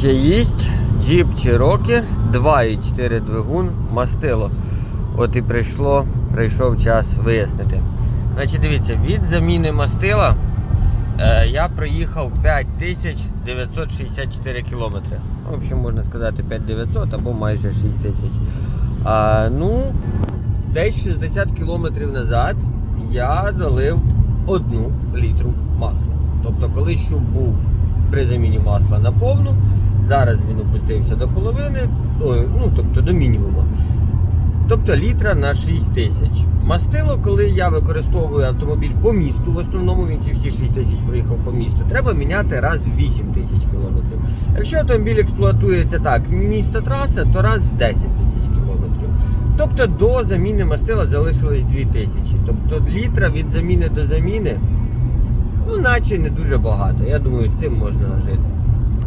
Ще їсть Jeep Cherokee 2,4 двигун мастило. От і прийшло, прийшов час вияснити. Значить, дивіться, від заміни мастила е, я проїхав 5964 кілометри. В общем, можна сказати 5900 або майже 6 тисяч. А, ну, десь 60 кілометрів назад я долив одну літру масла. Тобто, коли щуп був при заміні масла на повну, зараз він опустився до половини, ну тобто до мінімуму. Тобто літра на 6 тисяч. Мастило, коли я використовую автомобіль по місту, в основному він ці всі 6 тисяч проїхав по місту, треба міняти раз в 8 тисяч кілометрів. Якщо автомобіль експлуатується так, місто траса, то раз в 10 тисяч кілометрів. Тобто до заміни мастила залишилось 2 тисячі. Тобто літра від заміни до заміни, ну наче не дуже багато. Я думаю, з цим можна жити.